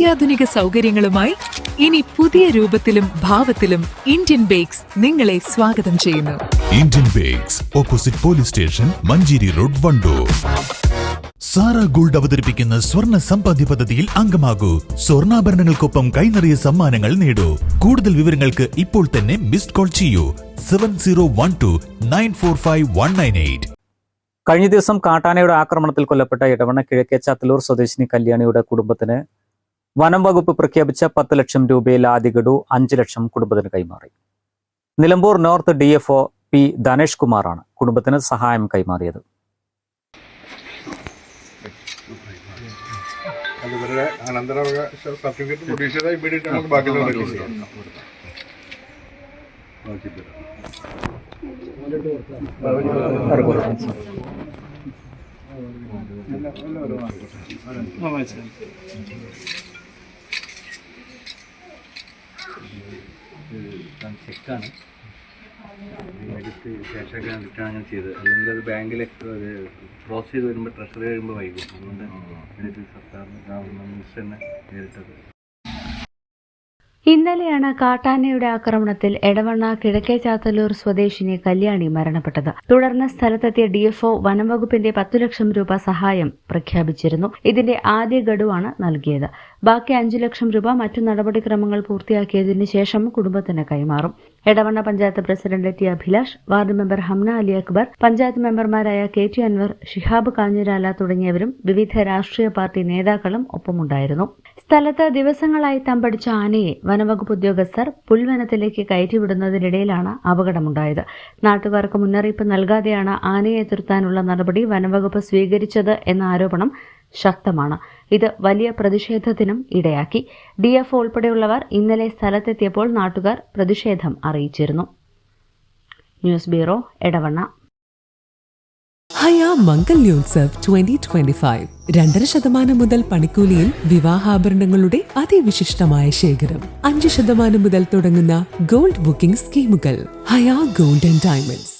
അത്യാധുനിക സൗകര്യങ്ങളുമായി ഇനി പുതിയ രൂപത്തിലും ഭാവത്തിലും ഇന്ത്യൻ ബേക്സ് നിങ്ങളെ സ്വാഗതം ചെയ്യുന്നു. Indian bakes opposite police station Manjeri road Wandoor. Sara gold അവതരിപ്പിക്കുന്ന സ്വർണ സമ്പാദ്യ പദ്ധതിയിൽ അംഗമാകൂ. സ്വർണാഭരണങ്ങൾക്കൊപ്പം കൈനിറിയ സമ്മാനങ്ങൾ നേടൂ. കൂടുതൽ വിവരങ്ങൾക്ക് ഇപ്പോൾ തന്നെ മിസ്ഡ് കോൾ ചെയ്യൂ. Seven zero one two nine four five one nine eight കഴിഞ്ഞ ദിവസം കാട്ടാനയുടെ ആക്രമണത്തിൽ കൊല്ലപ്പെട്ട ഇടവണ്ണ കിഴക്കേ ചാത്തലൂർ സ്വദേശിനി കല്യാണിയുടെ കുടുംബത്തിന് വനം വകുപ്പ് പ്രഖ്യാപിച്ച പത്ത് ലക്ഷം രൂപയിൽ ആദ്യ ഗഡു അഞ്ച് ലക്ഷം കുടുംബത്തിന് കൈമാറി. Nilambur north D F O P Dhanesh കുമാറാണ് കുടുംബത്തിന് സഹായം കൈമാറിയത്. അത് അനന്തരാവകാശ സർട്ടിഫിക്കറ്റ് പ്രൊഡ്യൂസ് ചെയ്താൽ ഇമ്മീഡിയറ്റ് നമുക്ക് ബാക്കിയുള്ള റിലീസ് ചെയ്യാം ചെക്കാണ് എടുത്ത് ശേഷമൊക്കെ കണ്ടിട്ടാണ് ഞാൻ ചെയ്തത്. അല്ലെങ്കിൽ അത് ബാങ്കിൽ ക്രോസ് ചെയ്ത് വരുമ്പോൾ ട്രഷറി വരുമ്പോൾ വൈകും. അതുകൊണ്ട് എടുത്ത് സർക്കാരിന് ഗവൺമെന്റ് തന്നെ നേരിട്ടത്. ഇന്നലെയാണ് കാട്ടാനയുടെ ആക്രമണത്തിൽ എടവണ്ണ കിഴക്കേ ചാത്തല്ലൂർ സ്വദേശിനി കല്യാണി മരണപ്പെട്ടത്. തുടർന്ന് സ്ഥലത്തെത്തിയ ഡിഎഫ്ഒ വനംവകുപ്പിന്റെ പത്തു ലക്ഷം രൂപ സഹായം പ്രഖ്യാപിച്ചിരുന്നു. ഇതിന്റെ ആദ്യ ഗഡുവാണ് നൽകിയത്. ബാക്കി അഞ്ചു ലക്ഷം രൂപ മറ്റു നടപടിക്രമങ്ങൾ പൂർത്തിയാക്കിയതിനു ശേഷം കുടുംബത്തിന് കൈമാറും. Edavanna panchayat president T Abhilash ward member Hamna Ali Akbar panchayat മെമ്പർമാരായ കെ ടി അൻവർ ഷിഹാബ് കാഞ്ഞിരാല തുടങ്ങിയവരും വിവിധ രാഷ്ട്രീയ പാർട്ടി നേതാക്കളും ഒപ്പമുണ്ടായിരുന്നു. സ്ഥലത്ത് ദിവസങ്ങളായി തമ്പടിച്ച ആനയെ വനവകുപ്പ് ഉദ്യോഗസ്ഥർ പുൽവനത്തിലേക്ക് കയറ്റിവിടുന്നതിനിടയിലാണ് അപകടമുണ്ടായത്. നാട്ടുകാർക്ക് മുന്നറിയിപ്പ് നൽകാതെയാണ് ആനയെ തുരുത്താനുള്ള നടപടി വനവകുപ്പ് സ്വീകരിച്ചത് എന്ന ആരോപണം ശക്തമാണ്. ഇത് വലിയ പ്രതിഷേധത്തിനും ഇടയാക്കി. ഡി എഫ് ഉൾപ്പെടെയുള്ളവർ ഇന്നലെ സ്ഥലത്തെത്തിയപ്പോൾ നാട്ടുകാർ പ്രതിഷേധം അറിയിച്ചിരുന്നു. News bureau Edavanna. Haya Mangalyotsav twenty twenty five രണ്ടര ശതമാനം മുതൽ പണിക്കൂലിയിൽ വിവാഹാഭരണങ്ങളുടെ അതിവിശിഷ്ടമായ ശേഖരം. അഞ്ച് ശതമാനം മുതൽ തുടങ്ങുന്ന ഗോൾഡ് ബുക്കിംഗ് സ്കീമുകൾ. ഹയാ ഗോൾഡ് ആൻഡ് ഡയമണ്ട്സ്.